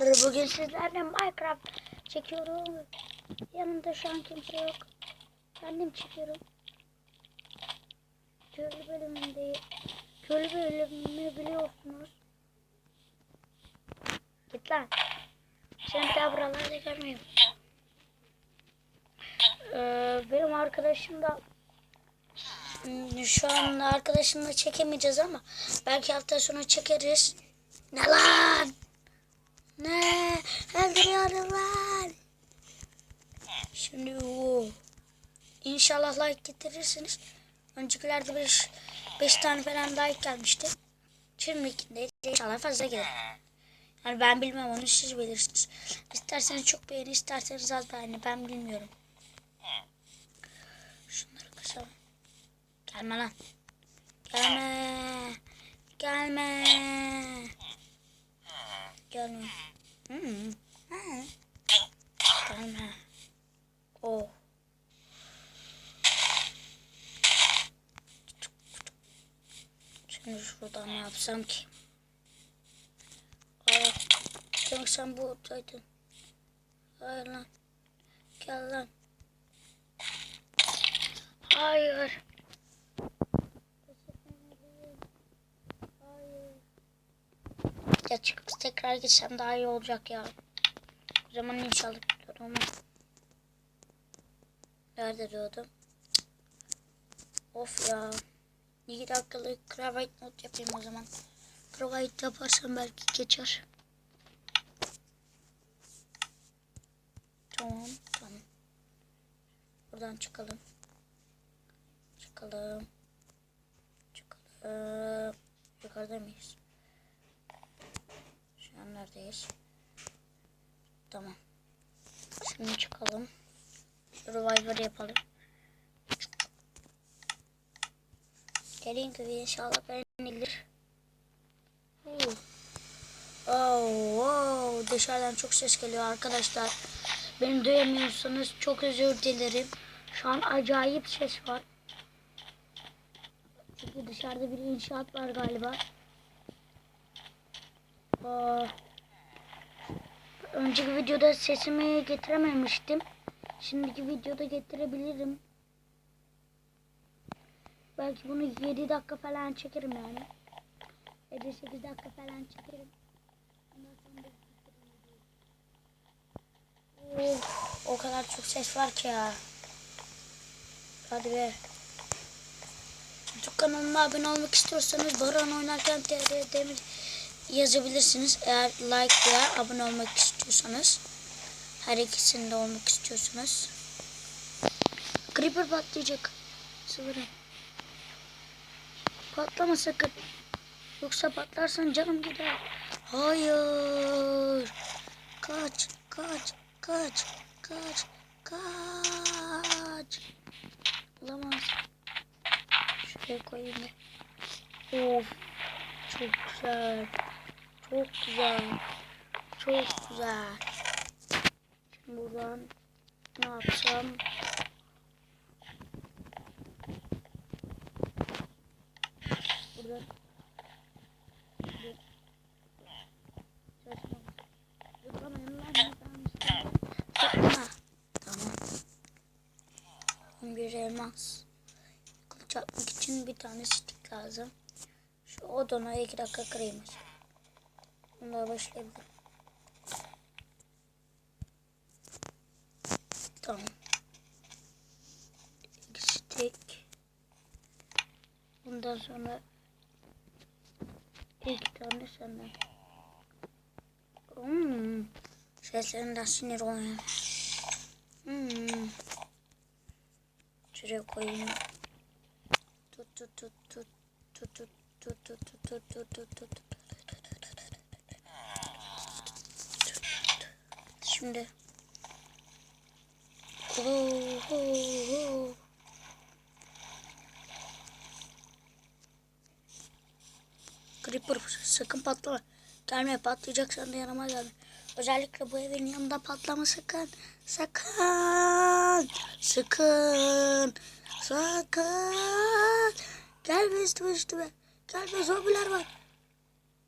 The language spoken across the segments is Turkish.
Bugün sizlerle Minecraft çekiyorum. Yanımda şu an kimse yok. Kendim çekiyorum. Köylü bölümündeyim. Köylü bölümünü biliyorsunuz. Git lan. Seni daha buralarda görmeyeyim. Ee, benim arkadaşım da Hmm, şu an arkadaşımla çekemeyeceğiz ama belki hafta sonu çekeriz. Ne lan? Ne? Öldürüyorum lan. Şimdi o. İnşallah like getirirsiniz. Öncekilerde 5 5 tane falan like gelmişti. Şimdikinde inşallah fazla gelir. Yani ben bilmem onu siz bilirsiniz. İsterseniz çok beğeni, isterseniz az beğeni. Ben bilmiyorum. Şunları kısalım. Gelme lan. Gelme. Gelme. Gelme. Hmm. Ha. Gelme. Oh. Şimdi şuradan ne yapsam ki? Aa, demek sen bu odaydın. Hayır lan. Gel lan. Hayır. Hayır. Ya çıkıp tekrar gitsem daha iyi olacak ya. O zaman inşallah ama. Nerede? Cık. Of ya. 2 dakikalık kravate not yapayım o zaman. Kravate yaparsam belki geçer. Tamam tamam. Buradan çıkalım. Çıkalım. Çıkalım. Yukarıda mıyız? Neredeyiz? Tamam. Şimdi çıkalım. Survivor yapalım. Gelin gibi inşallah beğenilir. Oh. Oh, oh. Dışarıdan çok ses geliyor arkadaşlar. Beni duyamıyorsanız çok özür dilerim. Şu an acayip ses var. Çünkü dışarıda bir inşaat var galiba. Aa, önceki videoda sesimi getirememiştim. Şimdiki videoda getirebilirim. Belki bunu 7 dakika falan çekerim yani. 7-8 dakika falan çekerim. O kadar çok ses var ki ya. Hadi be. YouTube kanalıma abone olmak istiyorsanız Baran oynarken TR demir yazabilirsiniz. Eğer like veya abone olmak istiyorsanız. Her ikisinde olmak istiyorsanız. Creeper patlayacak. Sıvırım. Patlama sakın. Yoksa patlarsan canım gider. Hayır. Kaç, kaç, kaç, kaç, kaç. Olamaz. Şuraya koyayım da. Of. Çok güzel. Çok güzel. Çok güzel. Şimdi buradan ne? Buradan Tamam. Bir elmas. Kılıç atmak için bir tane stick lazım. Şu odana iki dakika kırayım. Bunlara başlayabilirim. İki stick. Bundan sonra iki tane senden. Hmm. Seslerinden sinir oluyor. Hmm. Şuraya koyayım. Tut tut tut tut tut tut tut tut tut tut tut tut tut Şimdi. Creeper sakın patlama. Gelme patlayacaksan da yanıma gelme. Özellikle bu evin yanında patlama sakın. Sakın. Sakın. Sakın. Gelme üstüme üstüme. Gelme zombiler var.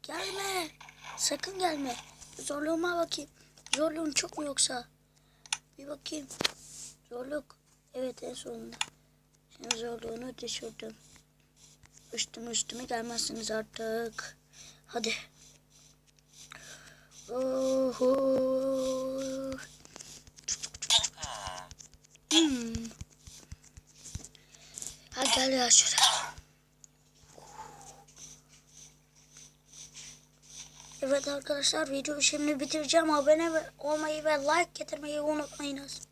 Gelme. Sakın gelme. Zorluğuma bakayım. Zorluğun çok mu yoksa? Bir bakayım. Zorluk. Evet en sonunda. Şimdi zorluğunu düşürdüm. Üstüme üstüme gelmezsiniz artık. Hadi. Oho. Hmm. Hadi gel ya şuraya. Evet arkadaşlar videoyu şimdi bitireceğim. Abone olmayı ve like getirmeyi unutmayınız.